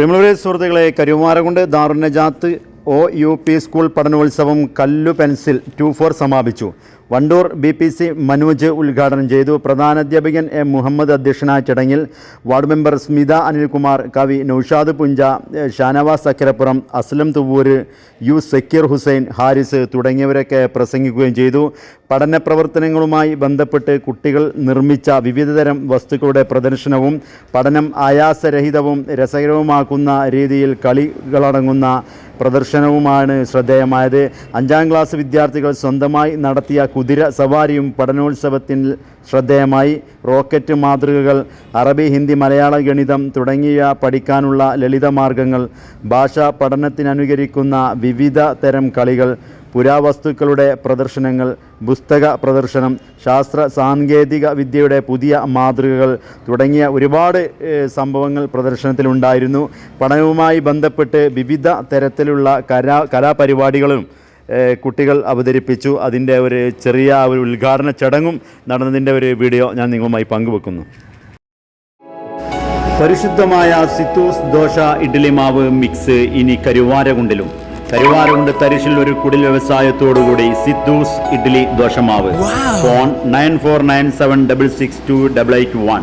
പ്രിയമുള്ളവരെ സുഹൃത്തുക്കളെ Karumarakund Darunnajath O U P school പഠനോത്സവം കല്ലു പെൻസിൽ ടു ഫോർ സമാപിച്ചു. Wandoor B P C Manoj ഉദ്ഘാടനം ചെയ്തു. പ്രധാനാധ്യാപകൻ എം മുഹമ്മദ് അധ്യക്ഷനായ ചടങ്ങിൽ വാർഡ് മെമ്പർ സ്മിത അനിൽകുമാർ കവി നൌഷാദ് പുഞ്ച ഷാനവാസ് അക്കരപ്പുറം അസ്ലം തുവൂര് യു സക്കീർ ഹുസൈൻ ഹാരിസ് തുടങ്ങിയവരൊക്കെ പ്രസംഗിക്കുകയും ചെയ്തു. പഠന പ്രവർത്തനങ്ങളുമായി ബന്ധപ്പെട്ട് കുട്ടികൾ നിർമ്മിച്ച വിവിധതരം വസ്തുക്കളുടെ പ്രദർശനവും പഠനം ആയാസരഹിതവും രസകരവുമാക്കുന്ന രീതിയിൽ കളികളടങ്ങുന്ന പ്രദർശനവുമാണ് ശ്രദ്ധേയമായത്. അഞ്ചാം ക്ലാസ് വിദ്യാർത്ഥികൾ സ്വന്തമായി നടത്തിയ കുതിര സവാരിയും പഠനോത്സവത്തിൽ ശ്രദ്ധേയമായി. റോക്കറ്റ് മാതൃകകൾ അറബി ഹിന്ദി മലയാള ഗണിതം തുടങ്ങിയ പഠിക്കാനുള്ള ലളിതമാർഗങ്ങൾ ഭാഷാ പഠനത്തിനനുകരിക്കുന്ന വിവിധ തരം കളികൾ പുരാവസ്തുക്കളുടെ പ്രദർശനങ്ങൾ പുസ്തക പ്രദർശനം ശാസ്ത്ര സാങ്കേതിക വിദ്യയുടെ പുതിയ മാതൃകകൾ തുടങ്ങിയ ഒരുപാട് സംഭവങ്ങൾ പ്രദർശനത്തിലുണ്ടായിരുന്നു പഠനവുമായി ബന്ധപ്പെട്ട് വിവിധ തരത്തിലുള്ള കലാ കലാപരിപാടികളും കുട്ടികൾ അവതരിപ്പിച്ചു. അതിന്റെ ഒരു ചെറിയ ഒരു ഉദ്ഘാടന ചടങ്ങും നടന്നതിന്റെ ഒരു വീഡിയോ ഞാൻ നിങ്ങളുമായി പങ്കുവെക്കുന്നു. പരിശുദ്ധമായ സിത്തൂസ് ദോശ ഇഡ്ഡലി മാവ് മിക്സ് ഇനി കരുവാരകുണ്ടിലും. കരുവാരകുണ്ട് തരിശിൽ ഒരു കുടിൽ വ്യവസായത്തോടുകൂടി. സിദ്ധൂസ് ഇഡ്ഡലി ദോശമാവ് phone nine four nine seven double six two double eight one.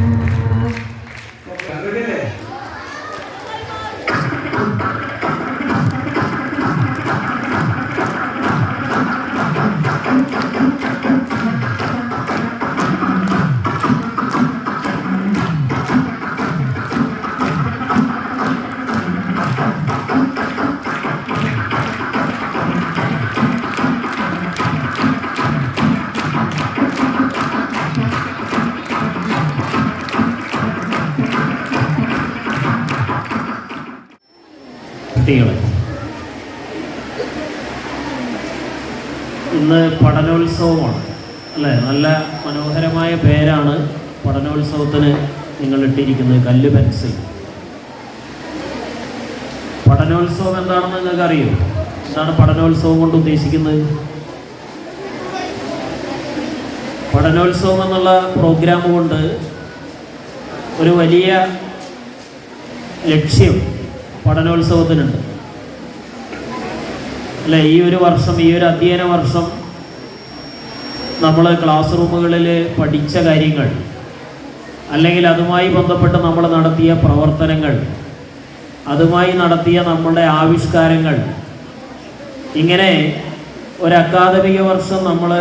കുട്ടികളെ. ഇന്ന് പഠനോത്സവമാണ് അല്ലേ? നല്ല മനോഹരമായ പേരാണ് പഠനോത്സവത്തിന് നിങ്ങൾ ഇട്ടിരിക്കുന്നത് കല്ല് പെൻസിൽ. പഠനോത്സവം എന്താണെന്ന് നിങ്ങൾക്ക് അറിയോ എന്താണ് പഠനോത്സവം കൊണ്ട് ഉദ്ദേശിക്കുന്നത്? പഠനോത്സവം എന്നുള്ള പ്രോഗ്രാം കൊണ്ട് ഒരു വലിയ ലക്ഷ്യം പഠനോത്സവത്തിനുണ്ട്. അല്ലെ ഈ ഒരു വർഷം ഈ ഒരു അധ്യയന വർഷം നമ്മൾ ക്ലാസ് റൂമുകളിൽ പഠിച്ച കാര്യങ്ങൾ അല്ലെങ്കിൽ അതുമായി ബന്ധപ്പെട്ട് നമ്മൾ നടത്തിയ പ്രവർത്തനങ്ങൾ അതുമായി നടത്തിയ നമ്മുടെ ആവിഷ്കാരങ്ങൾ ഇങ്ങനെ ഒരു അക്കാദമിക വർഷം നമ്മൾ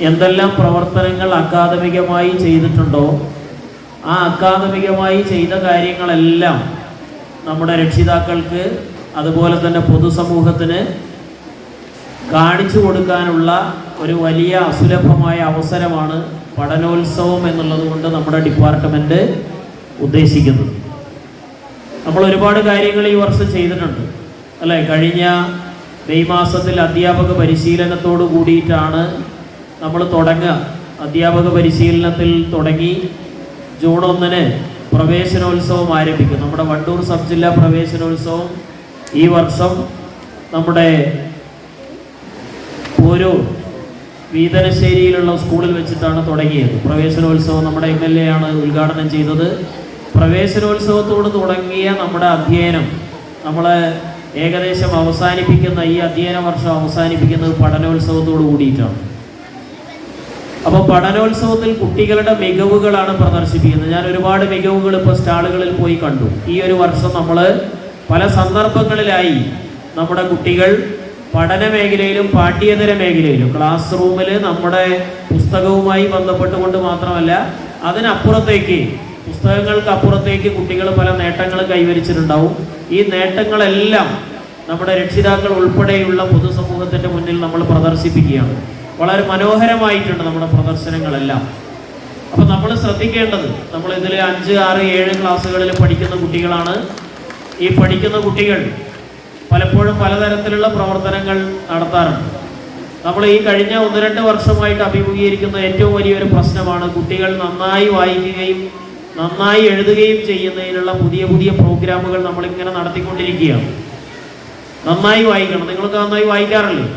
എന്തെല്ലാം പ്രവർത്തനങ്ങൾ അക്കാദമികമായി ചെയ്തിട്ടുണ്ടോ ആ അക്കാദമികമായി ചെയ്ത കാര്യങ്ങളെല്ലാം നമ്മുടെ രക്ഷിതാക്കൾക്ക് അതുപോലെ തന്നെ പൊതുസമൂഹത്തിന് കാണിച്ചു കൊടുക്കാനുള്ള ഒരു വലിയ അസുലഭമായ അവസരമാണ് പഠനോത്സവം എന്നുള്ളത് കൊണ്ട് നമ്മുടെ ഡിപ്പാർട്ട്മെന്റ് ഉദ്ദേശിക്കുന്നത്. നമ്മൾ ഒരുപാട് കാര്യങ്ങൾ ഈ വർഷം ചെയ്തിട്ടുണ്ട്. അല്ലേ? കഴിഞ്ഞ മെയ് മാസത്തിൽ അധ്യാപക പരിശീലനത്തോട് കൂടിയിട്ടാണ് നമ്മൾ തുടങ്ങുക. അധ്യാപക പരിശീലനത്തിൽ തുടങ്ങി ജൂൺ ഒന്നിന് പ്രവേശനോത്സവം ആരംഭിക്കും. നമ്മുടെ വണ്ടൂർ സബ് ജില്ലാ പ്രവേശനോത്സവം ഈ വർഷം നമ്മുടെ ഓരോ വീതനശ്ശേരിയിലുള്ള സ്കൂളിൽ വെച്ചിട്ടാണ് തുടങ്ങിയത്. പ്രവേശനോത്സവം നമ്മുടെ എം എൽ എ ആണ് ഉദ്ഘാടനം ചെയ്തത്. പ്രവേശനോത്സവത്തോട് തുടങ്ങിയ നമ്മുടെ അധ്യയനം നമ്മൾ ഏകദേശം അവസാനിപ്പിക്കുന്ന ഈ അധ്യയന വർഷം അവസാനിപ്പിക്കുന്നത് പഠനോത്സവത്തോട് കൂടിയിട്ടാണ്. അപ്പോൾ പഠനോത്സവത്തിൽ കുട്ടികളുടെ മികവുകളാണ് പ്രദർശിപ്പിക്കുന്നത്. ഞാൻ ഒരുപാട് മികവുകൾ ഇപ്പോൾ സ്റ്റാളുകളിൽ പോയി കണ്ടു. ഈ ഒരു വർഷം നമ്മൾ പല സന്ദർഭങ്ങളിലായി നമ്മുടെ കുട്ടികൾ പഠന മേഖലയിലും പാഠ്യേതര മേഖലയിലും ക്ലാസ് റൂമിൽ നമ്മുടെ പുസ്തകവുമായി ബന്ധപ്പെട്ടുകൊണ്ട് മാത്രമല്ല അതിനപ്പുറത്തേക്ക് പുസ്തകങ്ങൾക്ക് അപ്പുറത്തേക്ക് കുട്ടികൾ പല നേട്ടങ്ങൾ കൈവരിച്ചിട്ടുണ്ടാവും. ഈ നേട്ടങ്ങളെല്ലാം നമ്മുടെ രക്ഷിതാക്കൾ ഉൾപ്പെടെയുള്ള പൊതുസമൂഹത്തിന്റെ മുന്നിൽ നമ്മൾ പ്രദർശിപ്പിക്കുകയാണ്. വളരെ മനോഹരമായിട്ടുണ്ട് നമ്മുടെ പ്രദർശനങ്ങളെല്ലാം. അപ്പോൾ നമ്മൾ ശ്രദ്ധിക്കേണ്ടത് നമ്മൾ ഇതിൽ അഞ്ച് ആറ് ഏഴ് ക്ലാസ്സുകളിൽ പഠിക്കുന്ന കുട്ടികളാണ്. ഈ പഠിക്കുന്ന കുട്ടികൾ പലപ്പോഴും പലതരത്തിലുള്ള പ്രവർത്തനങ്ങൾ നടത്താറുണ്ട്. നമ്മൾ ഈ കഴിഞ്ഞ ഒന്ന് രണ്ട് വർഷമായിട്ട് അഭിമുഖീകരിക്കുന്ന ഏറ്റവും വലിയൊരു പ്രശ്നമാണ് കുട്ടികൾ നന്നായി വായിക്കുകയും നന്നായി എഴുതുകയും ചെയ്യുന്നതിനുള്ള പുതിയ പുതിയ പ്രോഗ്രാമുകൾ നമ്മളിങ്ങനെ നടത്തിക്കൊണ്ടിരിക്കുകയാണ്. നന്നായി വായിക്കണം. നിങ്ങൾക്ക് നന്നായി വായിക്കാറില്ലേ?